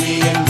me and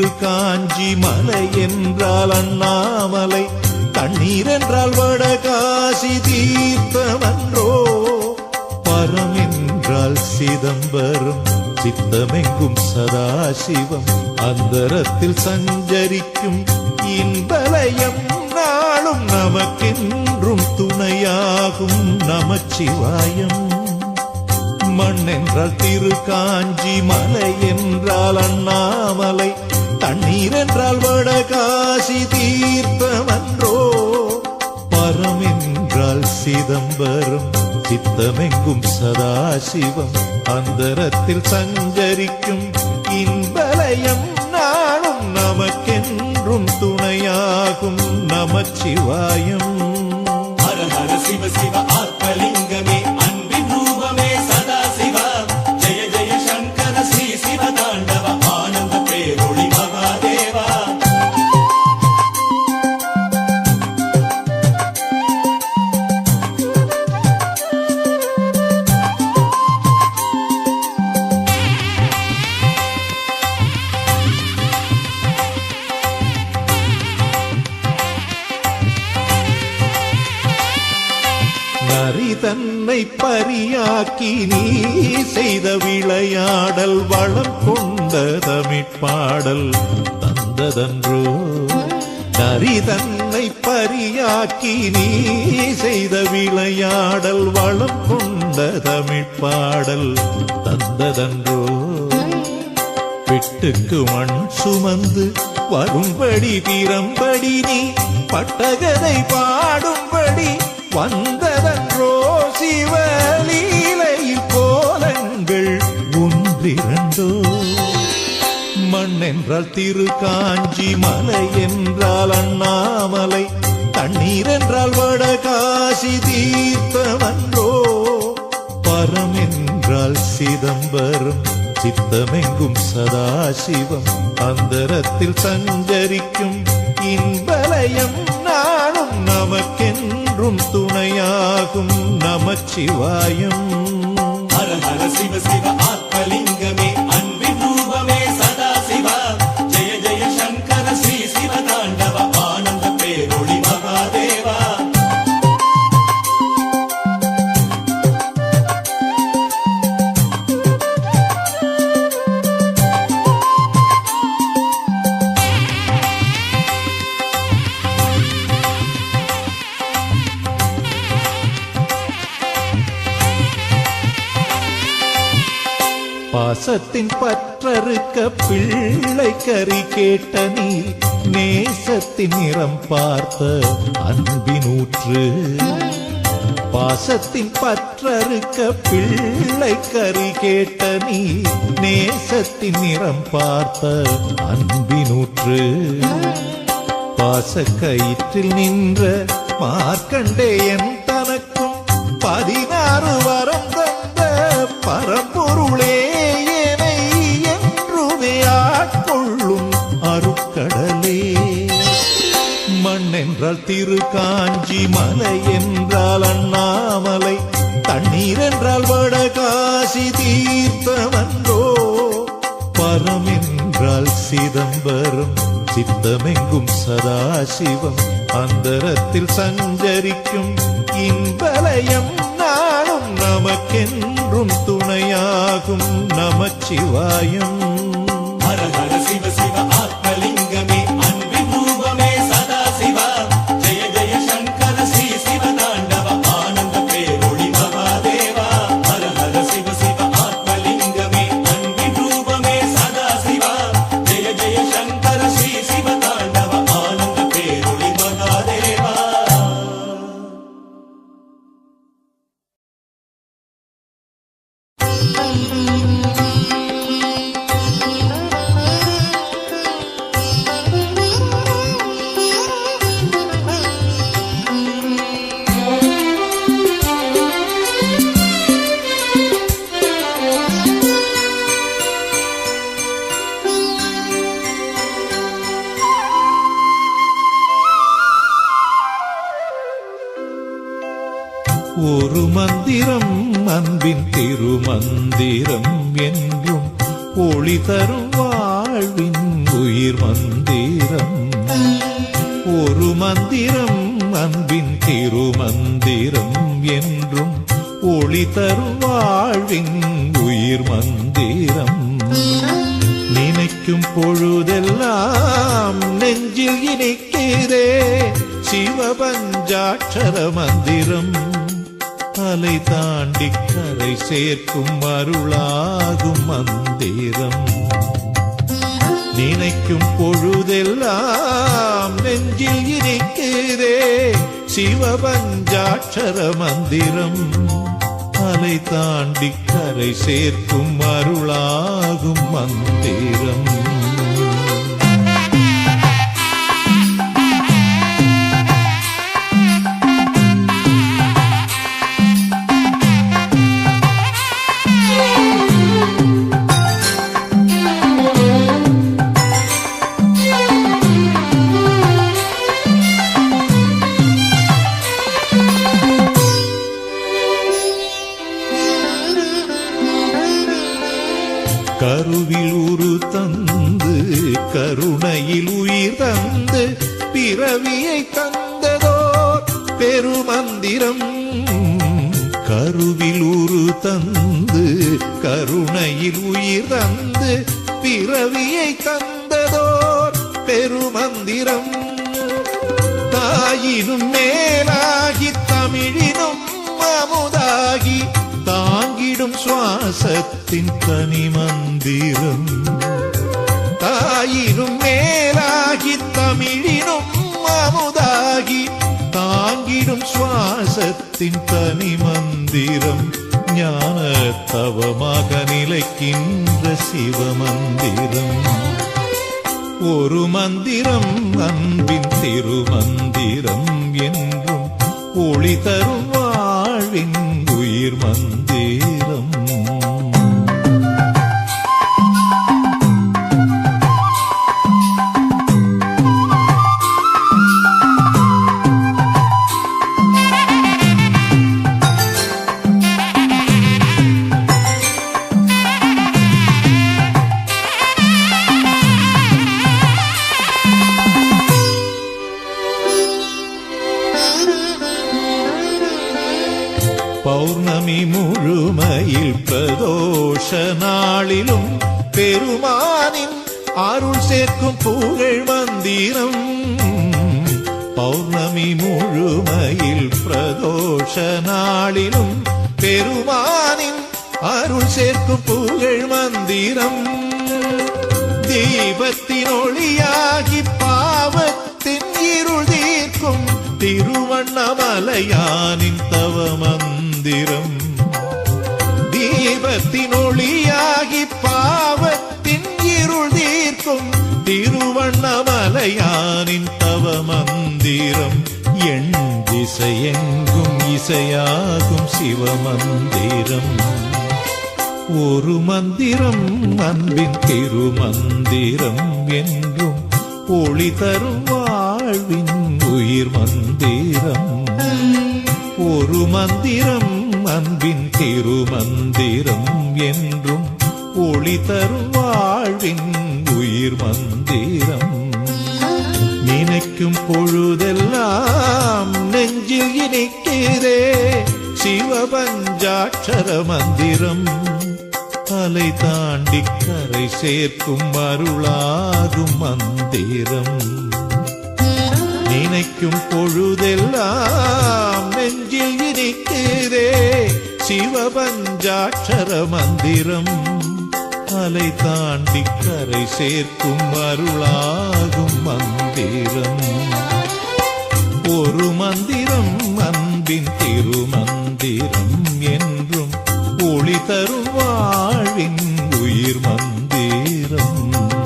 என்று காஞ்சி மலை என்றால் அண்ணாமலை தண்ணீர் என்றால் வடகாசி தீர்த்தமன்றோ? பரம் என்றால் சிதம்பரம் சித்தமெங்கும் சதாசிவம் அந்தரத்தில் சஞ்சரிக்கும் இன்பலயம் நாளும் நமக்கென்றும் துணையாகும் நமச்சிவாயம். மண் என்றால் திரு காஞ்சி மலை என்றால் அண்ணாமலை தண்ணீர் என்றால் வடகாசி தீர்த்தமன்றோ பரம் என்றால் சிதம்பரம் சித்தமெங்கும் சதாசிவம் அந்தரத்தில் சஞ்சரிக்கும் இன்பலயம் நாளும் நமக்கென்றும் துணையாகும் நமச்சிவாயம். ஹர ஹர சிவ சிவ ஆத்மலிங்கமே விளையாடல் வளம் கொண்ட தமிழ்ப்பாடல் தந்ததன்றோ. நரி தன்னை பரியாக்கி நீ செய்த விளையாடல் வளம் கொண்ட தமிழ்ப்பாடல் தந்ததன்றோ. விட்டுக்கு மண் சுமந்து வரும்படி திறம்படி நீ பட்டகதை பாடும்படி வந்த என்றால் திரு காஞ்சி மலை என்றால் அண்ணாமலை தண்ணீர் என்றால் வடகாசி தீர்த்தமன்றோ? பரம் என்றால் சிதம்பரம் சித்தமெங்கும் சதாசிவம் அந்தரத்தில் சஞ்சரிக்கும் இன்பலயம் நானும் நமக்கென்றும் துணையாகும் நமச்சிவாயம். ஹர ஹர சிவ சிவ ஆத்மலிங்க பாசத்தின் பற்றறுக்க பிள்ளை கறி கேட்ட நீ நேசத்தின் நிறம் பார்த்த அன்பினூற்று. பாசத்தின் பற்றறுக்க பிள்ளை கறி கேட்ட நீ நேசத்தின் நிறம் பார்த்த அன்பினூற்று. பாசக்கயிற்றில் நின்ற மார்க்கண்டேயன் தனக்கும் பதினாறு வரம் என்றால் திரு காஞ்சி மலை என்றால் அண்ணாமலை தண்ணீர் என்றால் வடகாசி தீர்த்தமன்றோ பரம் என்றால் சிதம்பரம் சித்தமெங்கும் சதாசிவம் அந்தரத்தில் சஞ்சரிக்கும் இன்பலயம் நாளும் நமக்கென்றும் துணையாகும் நமச்சிவாயம். ஒரு மந்திரம் அன்பின் திருமந்திரம் என்றும் ஒளி தரும் வாழ்வின் உயிர் மந்திரம். ஒரு மந்திரம் அன்பின் திருமந்திரம் என்றும் ஒளி தரும் வாழ்வின் உயிர் மந்திரம். நினைக்கும் பொழுதெல்லாம் நெஞ்சில் இணைக்கிறே சிவபஞ்சாட்சர மந்திரம். அலை தாண்டி கரை சேர்க்கும் அருளாகும் மந்திரம். நினைக்கும் பொழுதெல்லாம் நெஞ்சில் இருக்கிறே சிவபஞ்சாட்சர மந்திரம். அலை தாண்டி கரை சேர்க்கும் அருளாகும் மந்திரம். உயிரந்து பிறவியை தந்ததோர் பெருமந்திரம். தாயினும் மேலாகி தமிழினும் அமுதாகி தாங்கிடும் சுவாசத்தின் தனி மந்திரம். தாயினும் மேலாகி தமிழினும் அமுதாகி தாங்கிடும் சுவாசத்தின் தனி மந்திரம். ஞான தவமாக நிலைக்கின்ற சிவமந்திரம். ஒரு மந்திரம் அன்பின் திருமந்திரம் என்றும் ஒளி தரும் வாழ்வின் உயிர் மந்திரம். அருள் சேர்க்கும் புகழ் மந்திரம். பௌர்ணமி முழுமையில் பிரதோஷ நாளிலும் பெருமானின் அருள் சேர்க்கும் புகழ் மந்திரம். தீபத்தின் ஒளியாகி பாவத்தின் இருள் தீர்க்கும் திருவண்ணமலையானின் தவ மந்திரம். தீபத்தின் ஒளி வண்ணமலையானின் தவ மந்திரம் எண் திசையெங்கும் இசையாகும் சிவமந்திரம். ஒரு மந்திரம் அன்பின் திருமந்திரம் என்றும் ஒளி தரும் வாழ்வின் உயிர் மந்திரம். ஒரு மந்திரம் அன்பின் திருமந்திரம் என்றும் ஒளி தரும் வாழ்வின் உயிர் மந்திரம். நினைக்கும் பொழுதெல்லாம் நெஞ்சில் இணைக்கிறே சிவபஞ்சாட்சர மந்திரம். தலை தாண்டி கரை சேர்க்கும் அருளாகும் மந்திரம். நினைக்கும் பொழுதெல்லாம் நெஞ்சில் இனிக்குதே சிவபஞ்சாட்சர மந்திரம். அலை தாண்டி கரை சேர்க்கும் அருளாகும் மந்திரம். ஒரு மந்திரம் அன்பின் திருமந்திரம் என்றும் ஒளி தரும் வாழ்வின் உயிர் மந்திரம்.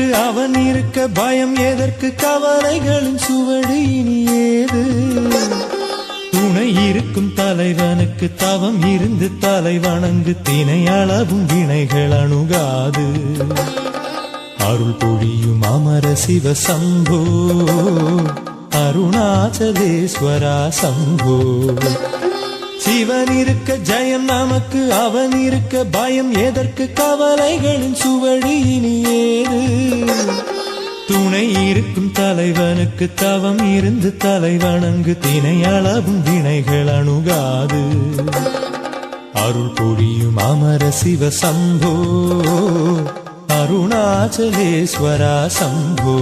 எதற்கு அவன் இருக்க பயம்? எதற்கு கவலைகளின் சுவடு இனி ஏது? துணை இருக்கும் தலைவனுக்கு தவம் இருந்து தலை வணங்கு. தினை அளவும் வினைகள் அணுகாது. அருள் பொழியும் அமர சிவ சம்போ. அருணாச்சலேஸ்வரா சம்போ. சிவன் இருக்க ஜெயம் நமக்கு அவன் இருக்க பயம் எதற்கு? கவலைகளின் சுவடி இனி துணை இருக்கும் தலைவனுக்கு தவம் இருந்து தலை வணங்கு தினை அளவும் வினைகள் அணுகாது. அருள் பொழியும் அமர சிவ சம்போ அருணாச்சலேஸ்வரா சம்போ.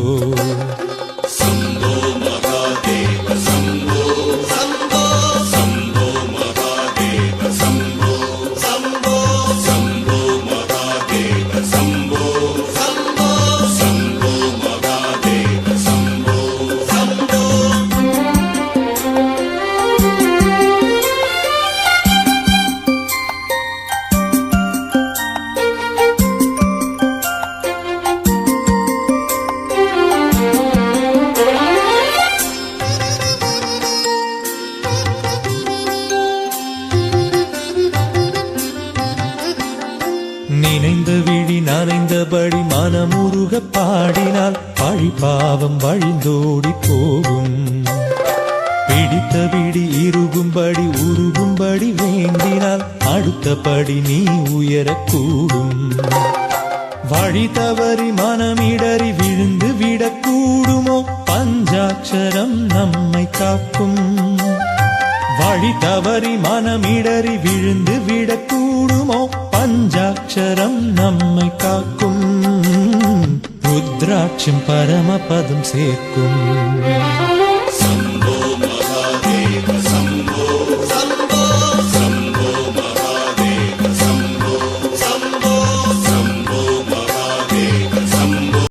நினைந்த விழி நனைந்தபடி மனமுருக பாடினால் பழி பாவம் வழிந்தோடி போகும். பிடித்த விடி இருகும்படி உருகும்படி வேண்டினால் அடுத்தபடி நீ உயரக்கூடும். வழி தவறி மனமிடறி விழுந்து விடக்கூடுமோ? பஞ்சாட்சரம் நம்மை காக்கும். வழி தவறி மனமிடறி விழுந்து விடக்கூடுமோ? பஞ்சாட்சரம் நம்மை காக்கும். ருத்ராட்சம் பரமபதம் சேர்க்கும்.